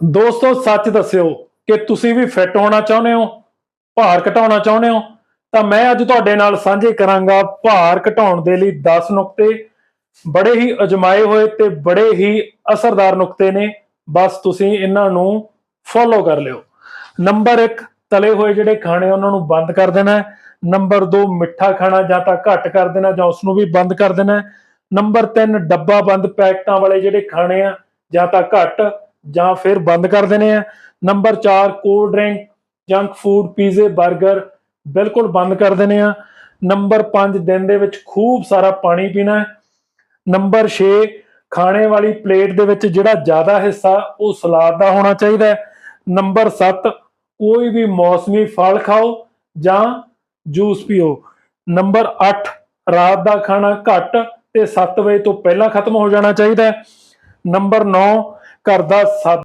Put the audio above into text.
ਦੋਸਤੋ, ਸੱਚ ਦੱਸਿਓ ਕਿ ਤੁਸੀਂ ਵੀ ਫਿੱਟ ਹੋਣਾ ਚਾਹੁੰਦੇ ਹੋ, ਭਾਰ ਘਟਾਉਣਾ ਚਾਹੁੰਦੇ ਹੋ, ਤਾਂ ਮੈਂ ਅੱਜ ਤੁਹਾਡੇ ਨਾਲ ਸਾਂਝੇ ਕਰਾਂਗਾ ਭਾਰ ਘਟਾਉਣ ਦੇ ਲਈ 10 ਨੁਕਤੇ। ਬੜੇ ਹੀ ਅਜਮਾਏ ਹੋਏ ਤੇ ਬੜੇ ਹੀ ਅਸਰਦਾਰ ਨੁਕਤੇ ਨੇ। ਬਸ ਤੁਸੀਂ ਇਹਨਾਂ ਨੂੰ ਫੋਲੋ ਕਰ ਲਿਓ। ਨੰਬਰ 1 ਤਲੇ ਹੋਏ ਜਿਹੜੇ ਖਾਣੇ ਉਹਨਾਂ ਨੂੰ ਬੰਦ ਕਰ ਦੇਣਾ। ਹੈ ਨੰਬਰ 2 ਮਿੱਠਾ ਖਾਣਾ ਜਾਂ ਤਾਂ ਘੱਟ ਕਰ ਦੇਣਾ ਜਾਂ ਉਸ ਨੂੰ ਵੀ ਬੰਦ ਕਰ ਦੇਣਾ। ਹੈ ਨੰਬਰ 3 ਡੱਬਾ ਬੰਦ ਪੈਕਟਾਂ ਵਾਲੇ ਜਿਹੜੇ ਖਾਣੇ ਆ ਜਾਂ ਤਾਂ ਘੱਟ ਜਾਂ ਫਿਰ ਬੰਦ ਕਰ ਦੇਣੇ ਆ। Number 4 cold drink junk food ਪੀਜ਼ੇ 버ਗਰ ਬਿਲਕੁਲ ਬੰਦ ਕਰ ਦੇਣੇ ਆ। ਨੰਬਰ 5 ਦਿਨ ਦੇ ਵਿੱਚ ਖੂਬ ਸਾਰਾ ਪਾਣੀ ਪੀਣਾ ਹੈ। ਨੰਬਰ 6 ਖਾਣੇ ਵਾਲੀ ਪਲੇਟ ਦੇ ਵਿੱਚ ਜਿਹੜਾ ਜ਼ਿਆਦਾ ਹਿੱਸਾ, ਉਹ ਸਲਾਦ ਦਾ ਹੋਣਾ ਚਾਹੀਦਾ ਹੈ। ਨੰਬਰ 7 ਕੋਈ ਵੀ ਮੌਸਮੀ ਫਲ ਖਾਓ ਜਾਂ ਜੂਸ ਪੀਓ। ਨੰਬਰ 8 ਰਾਤ ਦਾ ਖਾਣਾ ਘੱਟ ਤੇ 7 ਵਜੇ ਤੋਂ ਪਹਿਲਾਂ ਖਤਮ ਹੋ ਜਾਣਾ ਚਾਹੀਦਾ ਹੈ। ਨੰਬਰ 9 ਘਰ ਦਾ ਸਾਦਾ